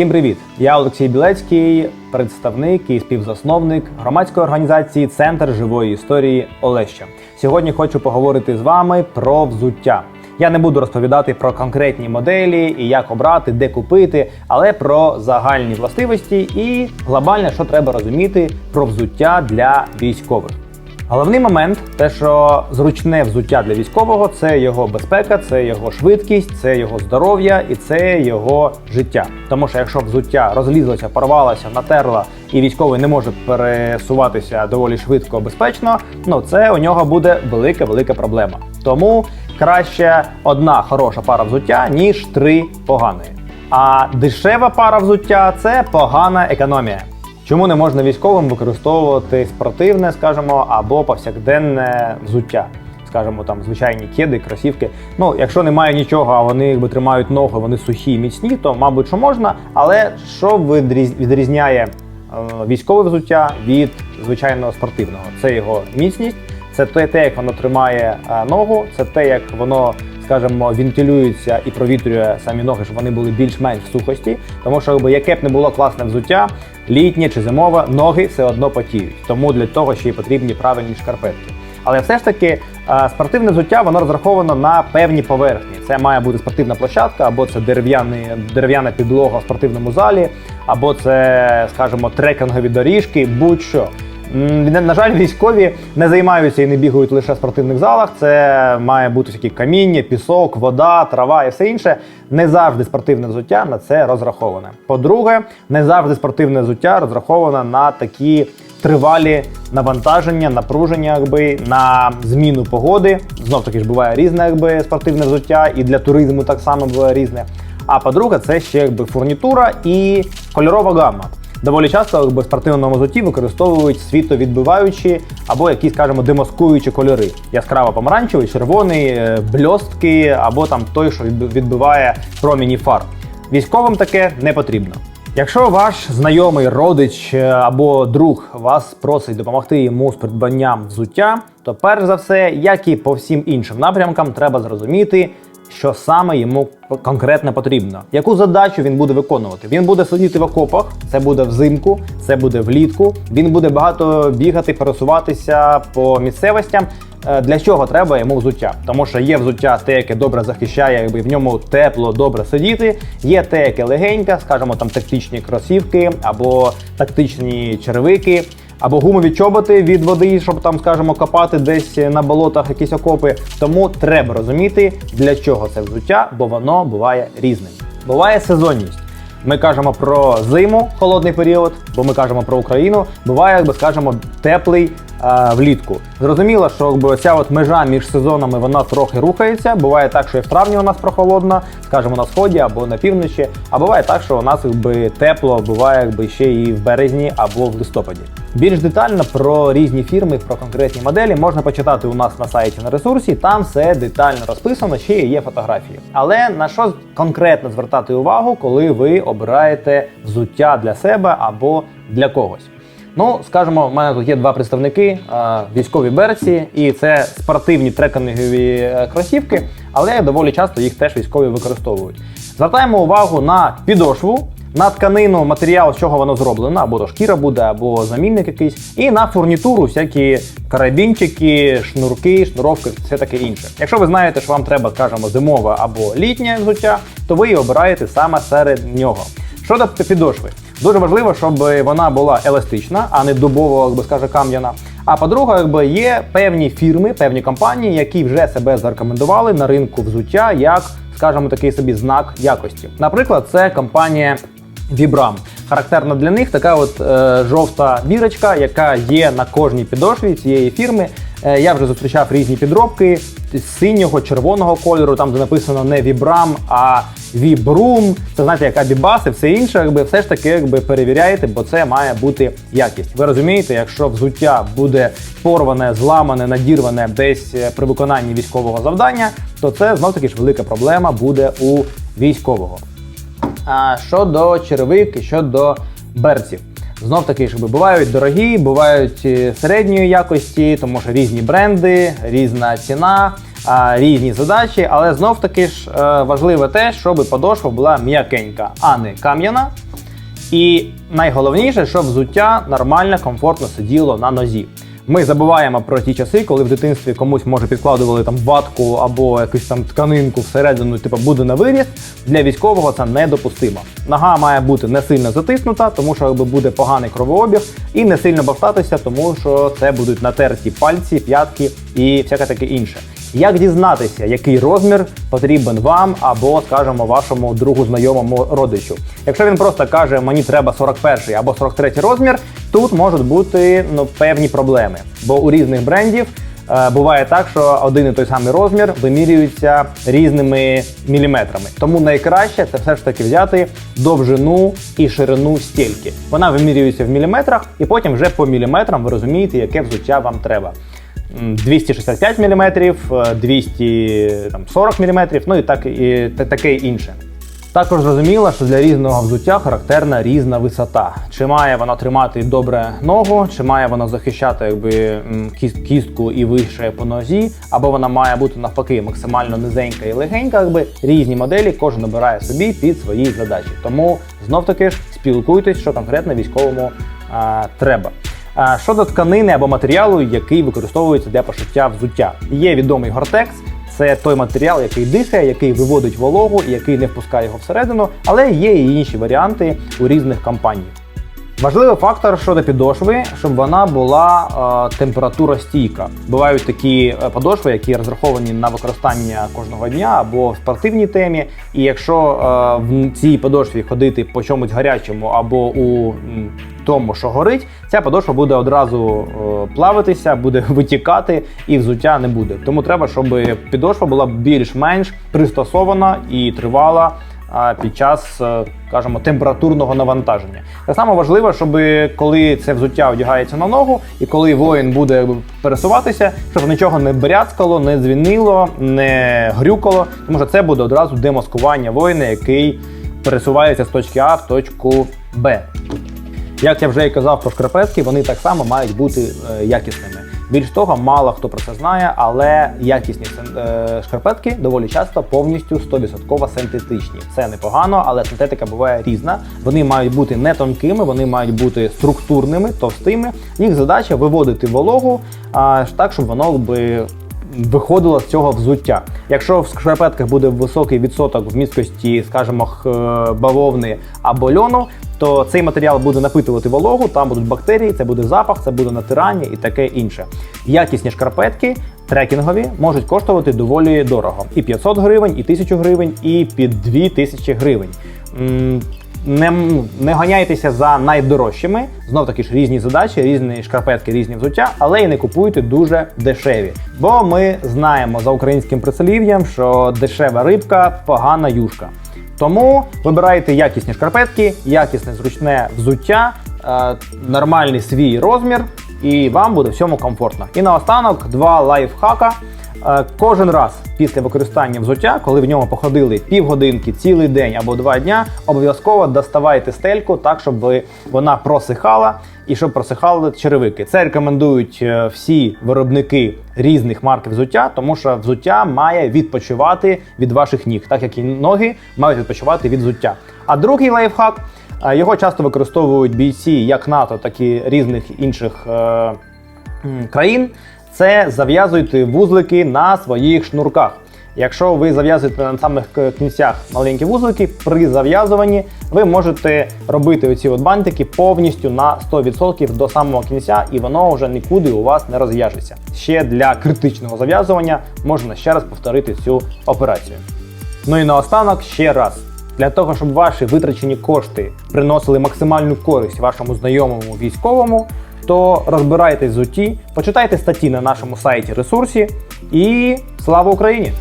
Всім привіт! Я Олексій Білецький, представник і співзасновник громадської організації Центр живої історії Олеща. Сьогодні хочу поговорити з вами про взуття. Я не буду розповідати про конкретні моделі і як обрати, де купити, але про загальні властивості і глобальне, що треба розуміти про взуття для військових. Головний момент те, що зручне взуття для військового це його безпека, це його швидкість, це його здоров'я і це його життя. Тому що якщо взуття розлізлося, порвалося, натерло, і військовий не може пересуватися доволі швидко, безпечно, ну це у нього буде велика велика проблема. Тому краще одна хороша пара взуття, ніж три поганої. А дешева пара взуття це погана економія. Чому не можна військовим використовувати спортивне, скажімо, або повсякденне взуття? Скажімо, там звичайні кеди, кросівки. Ну, якщо немає нічого, а вони якби тримають ноги, вони сухі, міцні, то мабуть, що можна. Але що відріз- відрізняє е, військове взуття від звичайного спортивного? Це його міцність, це те, те, як воно тримає е, ногу, це те, як воно скажімо, вентилюється і провітрює самі ноги, щоб вони були більш-менш в сухості. Тому що яке б не було класне взуття, літнє чи зимове, ноги все одно потіють. Тому для того ще й потрібні правильні шкарпетки. Але все ж таки спортивне взуття воно розраховано на певні поверхні. Це має бути спортивна площадка, або це дерев'яна підлога в спортивному залі, або це, скажімо, трекінгові доріжки, будь-що. На- жаль, військові не займаються і не бігають лише в спортивних залах. Це має бути такі каміння, пісок, вода, трава і все інше. Не завжди спортивне взуття на це розраховане. По-друге, не завжди спортивне взуття розраховане на такі тривалі навантаження, напруження, якби на зміну погоди. Знов таки ж буває різне, якби спортивне взуття, і для туризму так само буває різне. А по-друге, це ще якби фурнітура і кольорова гамма. Доволі часто в спортивному взутті використовують світовідбиваючі або якісь, скажімо, демаскуючі кольори. Яскраво помаранчевий, червоний, е, бльостки, або там той, що відбиває проміні фар. Військовим таке не потрібно. Якщо ваш знайомий родич е, або друг вас просить допомогти йому з придбанням взуття, то перш за все, як і по всім іншим напрямкам, треба зрозуміти, що саме йому конкретно потрібно, яку задачу він буде виконувати. Він буде сидіти в окопах, це буде взимку, це буде влітку. Він буде багато бігати, пересуватися по місцевостям. Е, Для чого треба йому взуття? Тому що є взуття те, яке добре захищає, якби в ньому тепло, добре сидіти. Є те, яке легеньке, скажімо, там тактичні кросівки або тактичні черевики. Або гумові чоботи від води, щоб там, скажімо, копати десь на болотах якісь окопи. Тому треба розуміти, для чого це взуття, бо воно буває різним. Буває сезонність. Ми кажемо про зиму, холодний період, бо ми кажемо про Україну. Буває, якби скажемо, теплий влітку. Зрозуміло, що якби ця от межа між сезонами вона трохи рухається. Буває так, що і в травні у нас прохолодно, скажімо, на сході або на півночі. А буває так, що у нас якби тепло буває якби ще і в березні або в листопаді. Більш детально про різні фірми, про конкретні моделі можна почитати у нас на сайті на ресурсі. Там все детально розписано, ще є фотографії. Але на що конкретно звертати увагу, коли ви обираєте взуття для себе або для когось? Ну, скажімо, в мене тут є два представники е, військові берці, і це спортивні трекінгові е, кросівки, але доволі часто їх теж військові використовують. Звертаємо увагу на підошву, на тканину, матеріал, з чого воно зроблено, або то шкіра буде, або замінник якийсь, і на фурнітуру, всякі карабінчики, шнурки, шнуровки, все таке інше. Якщо ви знаєте, що вам треба, скажімо, зимове або літнє взуття, то ви і обираєте саме серед нього. Щодо підошви, дуже важливо, щоб вона була еластична, а не дубово, як би скаже, кам'яна. А по-друге, якби є певні фірми, певні компанії, які вже себе зарекомендували на ринку взуття як, скажімо, такий собі знак якості. Наприклад, це компанія Vibram. Характерна для них така от е, жовта бірочка, яка є на кожній підошві цієї фірми. Е, я вже зустрічав різні підробки з синього, червоного кольору, там де написано не Vibram, а Vibrum. Це знаєте, як Abibas і все інше, якби все ж таки якби перевіряєте, бо це має бути якість. Ви розумієте, якщо взуття буде порване, зламане, надірване десь е, при виконанні військового завдання, то це знов таки ж велика проблема буде у військового. А щодо черевик і щодо берців. Знов таки, щоб бувають дорогі, бувають е, середньої якості, тому що різні бренди, різна ціна, різні задачі. Але знов таки ж е, важливе те, щоб подошва була м'якенька, а не кам'яна. І найголовніше, щоб взуття нормально, комфортно сиділо на нозі. Ми забуваємо про ті часи, коли в дитинстві комусь може підкладували там ватку або якусь там тканинку всередину, типу буде на виріст. Для військового це недопустимо. Нога має бути не сильно затиснута, тому що буде поганий кровообіг, і не сильно бовтатися, тому що це будуть натерті пальці, п'ятки і всяке таке інше. Як дізнатися, який розмір потрібен вам або, скажімо, вашому другу знайомому родичу? Якщо він просто каже, мені треба 41 або 43 розмір, тут можуть бути ну, певні проблеми. Бо у різних брендів е, буває так, що один і той самий розмір вимірюється різними міліметрами. Тому найкраще це все ж таки взяти довжину і ширину стільки. Вона вимірюється в міліметрах, і потім вже по міліметрам ви розумієте, яке взуття вам треба. 265 мм, 240 мм, ну і так і таке інше. Також зрозуміло, що для різного взуття характерна різна висота. Чи має воно тримати добре ногу, чи має воно захищати якби кістку і вище по нозі, або вона має бути навпаки максимально низенька і легенька. Якби різні моделі кожен обирає собі під свої задачі. Тому знов таки ж спілкуйтесь, що конкретно військовому а, треба. А, Щодо тканини або матеріалу, який використовується для пошиття взуття, є відомий гортекс. Це той матеріал, який дихає, який виводить вологу і який не впускає його всередину, але є і інші варіанти у різних компаній. Важливий фактор щодо підошви, щоб вона була е, температуростійка. Бувають такі е, подошви, які розраховані на використання кожного дня або в спортивній темі. І якщо е, в цій подошві ходити по чомусь гарячому або у тому, що горить, ця подошва буде одразу е, плавитися, буде витікати і взуття не буде. Тому треба, щоб підошва була більш-менш пристосована і тривала під час, е, скажімо, температурного навантаження. Так само важливо, щоб коли це взуття одягається на ногу, і коли воїн буде пересуватися, щоб нічого не бряцкало, не дзвінило, не грюкало, тому що це буде одразу демаскування воїна, який пересувається з точки А в точку Б. Як я вже і казав про шкарпетки, вони так само мають бути е, якісними. Більш того, мало хто про це знає, але якісні е, шкарпетки доволі часто повністю 100% синтетичні. Це непогано, але синтетика буває різна. Вони мають бути не тонкими, вони мають бути структурними, товстими. Їх задача виводити вологу аж так, щоб воно би виходило з цього взуття. Якщо в шкарпетках буде високий відсоток в місткості, скажімо, бавовни або льону, то цей матеріал буде напитувати вологу, там будуть бактерії, це буде запах, це буде натирання і таке інше. Якісні шкарпетки трекінгові можуть коштувати доволі дорого. І 500 гривень, і 1000 гривень, і під 2000 гривень. Не, не ганяйтеся за найдорожчими, знов таки ж різні задачі, різні шкарпетки, різні взуття, але й не купуйте дуже дешеві. Бо ми знаємо за українським прислів'ям, що дешева рибка погана юшка. Тому вибирайте якісні шкарпетки, якісне зручне взуття, е, нормальний свій розмір, і вам буде всьому комфортно. І наостанок два лайфхака. Е, Кожен раз після використання взуття, коли в ньому походили півгодинки, цілий день або два дня, обов'язково доставайте стельку так, щоб вона просихала і щоб просихали черевики. Це рекомендують е, всі виробники різних марк взуття, тому що взуття має відпочивати від ваших ніг, так як і ноги мають відпочивати від взуття. А другий лайфхак е, його часто використовують бійці як НАТО, так і різних інших. країн, це зав'язуйте вузлики на своїх шнурках. Якщо ви зав'язуєте на самих кінцях маленькі вузлики, при зав'язуванні ви можете робити оці от бантики повністю на 100% до самого кінця, і воно вже нікуди у вас не розв'яжеться. Ще для критичного зав'язування можна ще раз повторити цю операцію. Ну і наостанок ще раз. Для того, щоб ваші витрачені кошти приносили максимальну користь вашому знайомому військовому, то розбирайтесь з УТІ, почитайте статті на нашому сайті ресурсі і слава Україні!